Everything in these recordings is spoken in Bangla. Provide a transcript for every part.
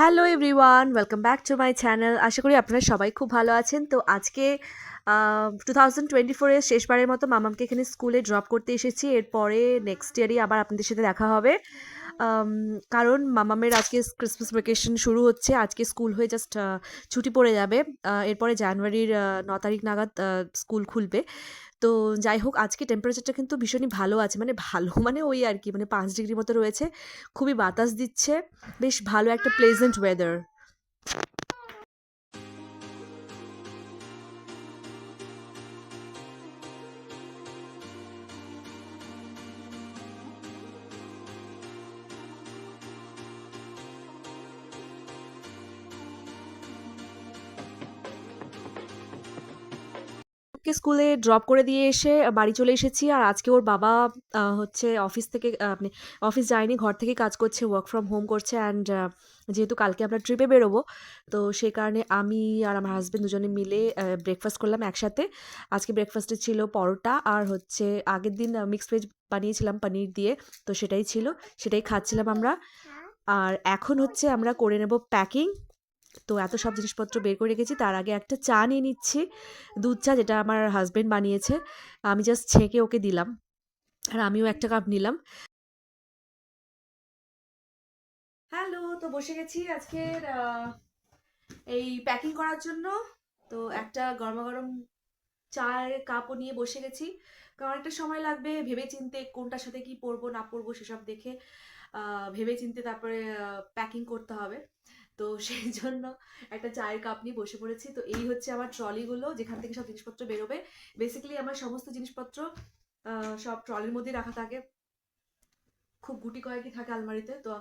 Hello everyone welcome back to my channel আশা করি আপনারা সবাই খুব ভালো আছেন। তো আজকে টু থাউজেন্ড টোয়েন্টি ফোরের শেষবারের মতো মামামকে এখানে স্কুলে ড্রপ করতে এসেছি। এরপরে নেক্সট ইয়ারই আবার আপনাদের সাথে দেখা হবে। কারণ মামামের আজকে ক্রিসমাস ভ্যাকেশন শুরু হচ্ছে। আজকে স্কুল হয়ে জাস্ট ছুটি পড়ে যাবে। এরপরে জানুয়ারির ন তারিখ নাগাদ স্কুল খুলবে। তো যাই হোক, আজকে টেম্পারেচারটা কিন্তু ভীষণই ভালো আছে। মানে ভালো মানে ওই আর কি মানে পাঁচ ডিগ্রি মতো রয়েছে। খুবই বাতাস দিচ্ছে। বেশ ভালো একটা প্লেজেন্ট ওয়েদার ওকে স্কুলে ড্রপ করে দিয়ে এসে বাড়ি চলে এসেছি। আর আজকে ওর বাবা হচ্ছে অফিস থেকে মানে অফিস যায়নি, ঘর থেকে কাজ করছে ওয়ার্ক ফ্রম হোম করছে অ্যান্ড যেহেতু কালকে আমরা ট্রিপে বেরোবো, তো সেই কারণে আমি আর আমার হাজব্যান্ড দুজনে মিলে ব্রেকফাস্ট করলাম একসাথে। আজকে ব্রেকফাস্টে ছিল পরোটা আর হচ্ছে আগের দিন মিক্স ভেজ বানিয়েছিলাম পনির দিয়ে, তো সেটাই ছিল, সেটাই খাচ্ছিলাম আমরা। আর এখন হচ্ছে আমরা করে নেব প্যাকিং তো এত সব জিনিসপত্র বের করে রেখেছি, তার আগে একটা চা নিয়ে নিচ্ছি, দুধ চা যেটা আমার হাজবেন্ড বানিয়েছে, আমি জাস্ট ছেঁকে ওকে দিলাম, আর আমিও একটা কাপ নিলাম। হ্যালো, তো বসে গেছি আজকের এই প্যাকিং করার জন্য, তো একটা গরমা গরম চায়ের কাপও নিয়ে বসে গেছি কারণ একটা সময় লাগবে ভেবে চিনতে কোনটার সাথে কি পরবো, না পরবো সেসব দেখে ভেবে চিনতে তারপরে প্যাকিং করতে হবে। তো সেই জন্য একটা চায়ের কাপ নিয়ে বসে পড়েছি। তো এই হচ্ছে আমার ট্রলিগুলো যেখান থেকে সব জিনিসপত্র বেরোবে। বেসিক্যালি আমার সমস্ত জিনিসপত্র সব ট্রলির মধ্যেই রাখা থাকে। খুব গুটি কয়েকই থাকে আলমারিতে, তো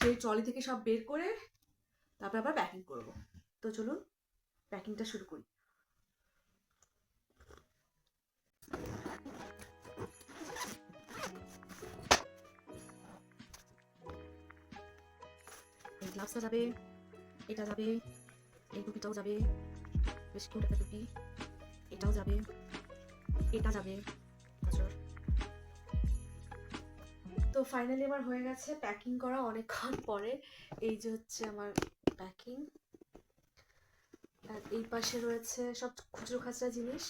সেই ট্রলি থেকে সব বের করে তারপর আবার প্যাকিং করব। তো চলুন প্যাকিংটা শুরু করি। গ্লাভসটা যাবে। এটা যাবে, এই টুপিটাও যাবে, বেশ কিউট একটা টুপি, এটাও যাবে, এটা যাবে। তো ফাইনালি আমার হয়ে গেছে প্যাকিং করা অনেকক্ষণ পরে, এই যে হচ্ছে আমার প্যাকিং আর এই পাশে রয়েছে সব খুচরো খাচরা জিনিস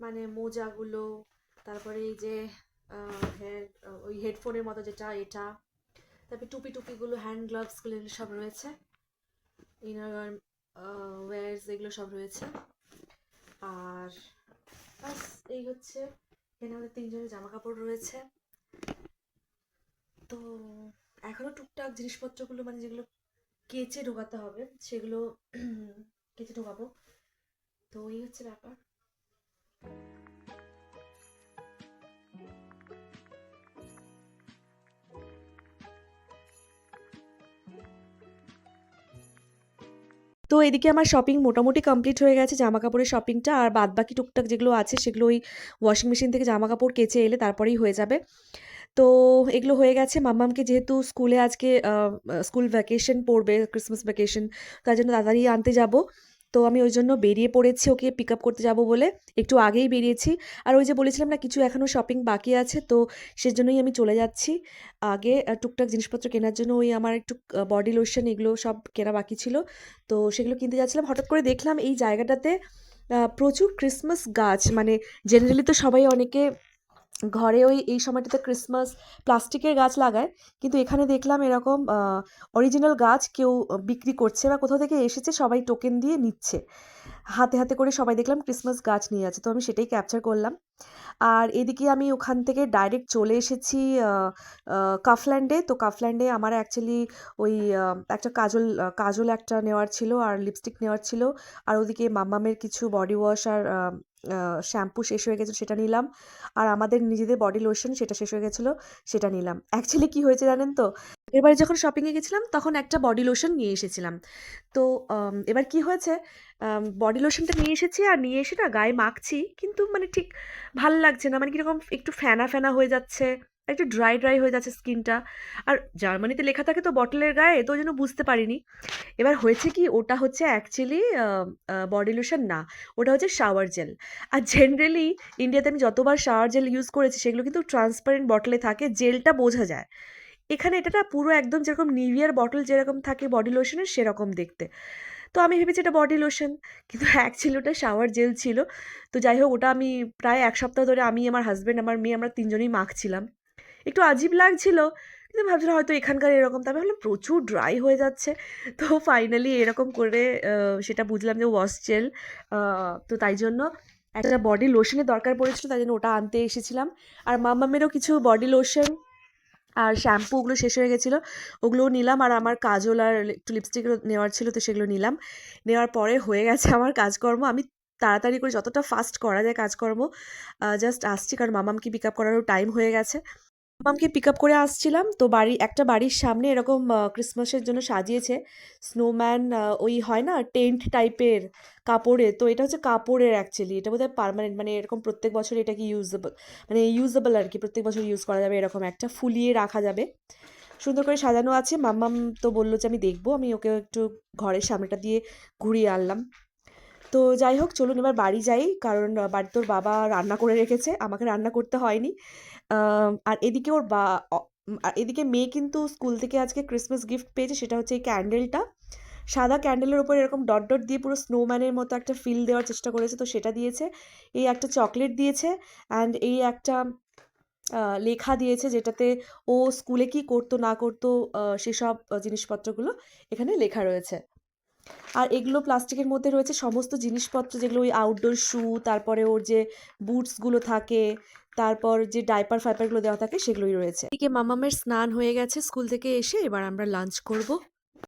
মানে মোজাগুলো, তারপরে এই যে ওই হেডফোনের মতো যেটা, এটা, তারপরে টুপি টুপিগুলো হ্যান্ড গ্লাভসগুলো সব রয়েছে ইনার ওয়্যার্স এগুলো সব রয়েছে। আর বাস এই হচ্ছে। এখানে আমাদের তিনজনের জামা কাপড় রয়েছে। তো এখনও টুকটাক জিনিসপত্রগুলো মানে যেগুলো কেচে ঢোকাতে হবে, সেগুলো কেচে ঢোকাবো। তো এই হচ্ছে ব্যাপার। তো এদিকে আমার শপিং মোটামুটি কমপ্লিট হয়ে গেছে জামা কাপড়ের শপিংটা আর বাদ বাকি টুকটাক যেগুলো আছে, সেগুলো ওই ওয়াশিং মেশিন থেকে জামা কাপড় কেচে এলে তারপরেই হয়ে যাবে। তো এগুলো হয়ে গেছে। মাম্মামকে যেহেতু স্কুলে আজকে স্কুল ভ্যাকেশন পড়বে ক্রিসমাস ভ্যাকেশন তার জন্য তাড়াতাড়ি আনতে যাব। তো আমি ওই জন্য বেরিয়ে পড়েছি ওকে পিক আপ করতে যাব বলে। একটু আগেই বেরিয়েছি। আর ওই যে বলেছিলাম না, কিছু এখনও শপিং বাকি আছে, তো সেজন্যই আমি চলে যাচ্ছি। আগে টুকটাক জিনিসপত্র কেনার জন্য ওই আমার একটু বডি লোশন এগুলো সব কেনা বাকি ছিল। তো সেগুলো কিনতে যাচ্ছিলাম। হঠাৎ করে দেখলাম এই জায়গাটাতে প্রচুর ক্রিসমাস গাছ। মানে জেনারেলি তো সবাই অনেকে ঘরে ওই, এই সময়টাতে ক্রিসমাস প্লাস্টিকের গাছ লাগায়, কিন্তু এখানে দেখলাম এরকম অরিজিনাল গাছ কেউ বিক্রি করছে বা কোথাও থেকে এসেছে, সবাই টোকেন দিয়ে নিচ্ছে। হাতে হাতে করে সবাই দেখলাম ক্রিসমাস গাছ নিয়ে আছে, তো আমি সেটাই ক্যাপচার করলাম। আর এদিকে আমি ওখান থেকে ডাইরেক্ট চলে এসেছি কাফল্যান্ডে তো কাফল্যান্ডে আমার অ্যাকচুয়ালি ওই একটা কাজল কাজল একটা নেওয়ার ছিল আর লিপস্টিক নেওয়ার ছিল। আর ওদিকে মাম্মামের কিছু বডি ওয়াশ আর শ্যাম্পু শেষ হয়ে গেছিল সেটা নিলাম। আর আমাদের নিজেদের বডি লোশন সেটা শেষ হয়ে গেছিল, সেটা নিলাম। অ্যাকচুয়ালি কি হয়েছে জানেন তো? এবারে যখন শপিংয়ে গেছিলাম, তখন একটা বডি লোশন নিয়ে এসেছিলাম। তো এবার কি হয়েছে? বডি লোশনটা নিয়ে এসেছি আর নিয়ে এসে না গায়ে মাখছি, কিন্তু মানে ঠিক ভালো লাগছে না। মানে কীরকম একটু ফেনা ফেনা হয়ে যাচ্ছে। একটু ড্রাই ড্রাই হয়ে যাচ্ছে স্কিনটা আর জার্মানিতে লেখা থাকে তো বটলের গায়ে, তো জন্য বুঝতে পারিনি। এবার হয়েছে কি, ওটা হচ্ছে অ্যাকচুয়ালি বডি লোশন না, ওটা হচ্ছে শাওয়ার জেল আর জেনারেলি ইন্ডিয়াতে আমি যতবার শাওয়ার জেল ইউজ করেছি, সেগুলো কিন্তু ট্রান্সপারেন্ট বটলে থাকে জেলটা বোঝা যায়। এখানে এটা না পুরো একদম যেরকম নিভিয়ার বটল যেরকম থাকে বডি লোশনের সেরকম দেখতে। তো আমি ভেবেছি এটা বডি লোশন কিন্তু অ্যাকচুয়ালি ওটা শাওয়ার জেল ছিল। তো যাই হোক, ওটা আমি প্রায় এক সপ্তাহ ধরে আমি, আমার হাজব্যান্ড আমার মেয়ে, আমরা তিনজনেই মাখছিলাম। একটু আজীব লাগছিল। কিন্তু ভাবছিলাম হয়তো এখানকার এরকম। তবে ভাবলাম প্রচুর ড্রাই হয়ে যাচ্ছে। তো ফাইনালি এরকম করে সেটা বুঝলাম যে ওয়াশ জেল তো তাই জন্য একটা বডি লোশনের দরকার পড়েছিল, তাই জন্য ওটা আনতে এসেছিলাম। আর মামামেরও কিছু বডি লোশন আর শ্যাম্পু ওগুলো শেষ হয়ে গেছিল, ওগুলোও নিলাম। আর আমার কাজল আর একটু লিপস্টিকও নেওয়ার ছিল, তো সেগুলো নিলাম। নেওয়ার পরে হয়ে গেছে আমার কাজকর্ম। আমি তাড়াতাড়ি করে যতটা ফাস্ট করা যায় কাজকর্ম জাস্ট আসছি। কারণ মামামকে পিক আপ করারও টাইম হয়ে গেছে। মামামকে পিক আপ করে আসছিলাম। তো বাড়ি, একটা বাড়ির সামনে এরকম ক্রিসমাসের জন্য সাজিয়েছে। স্নোম্যান ওই হয় না টেন্ট টাইপের কাপড়ের তো এটা হচ্ছে কাপড়ের অ্যাকচুয়ালি এটা বোধহয় পার্মানেন্ট মানে এরকম প্রত্যেক বছর এটাকে ইউজেবল মানে ইউজেবল আর কি। প্রত্যেক বছর ইউজ করা যাবে এরকম একটা। ফুলিয়ে রাখা যাবে। সুন্দর করে সাজানো আছে। মাম্মাম তো বলল যে, আমি দেখব। আমি ওকে একটু ঘরের সামনেটা দিয়ে ঘুরিয়ে আনলাম। তো যাই হোক চলুন এবার বাড়ি যাই। কারণ আহ, বাড়িতে ওর বাবা রান্না করে রেখেছে। আমাকে রান্না করতে হয়নি। আর এদিকে ওর বা আর এদিকে মেয়ে কিন্তু স্কুল থেকে আজকে ক্রিসমাস গিফট পেয়েছে সেটা হচ্ছে এই ক্যান্ডেলটা সাদা ক্যান্ডেলের উপর এরকম ডট ডট দিয়ে পুরো স্নোম্যানের মতো একটা ফিল দেওয়ার চেষ্টা করেছে তো সেটা দিয়েছে। এই একটা চকলেট দিয়েছে অ্যান্ড এই একটা লেখা দিয়েছে যেটাতে ও স্কুলে কি করতো না করতো সেসব জিনিসপত্রগুলো এখানে লেখা রয়েছে। আর এগুলো প্লাস্টিকের মধ্যে রয়েছে সমস্ত জিনিসপত্র, যেগুলো ওই আউটডোর শ্যু তারপরে ওর যে বুটসগুলো থাকে, তারপর যে ডাইপার ফাইপারগুলো দেওয়া থাকে, সেগুলোই রয়েছে। এদিকে মামামের স্নান হয়ে গেছে, স্কুল থেকে এসে এবার আমরা লাঞ্চ করব।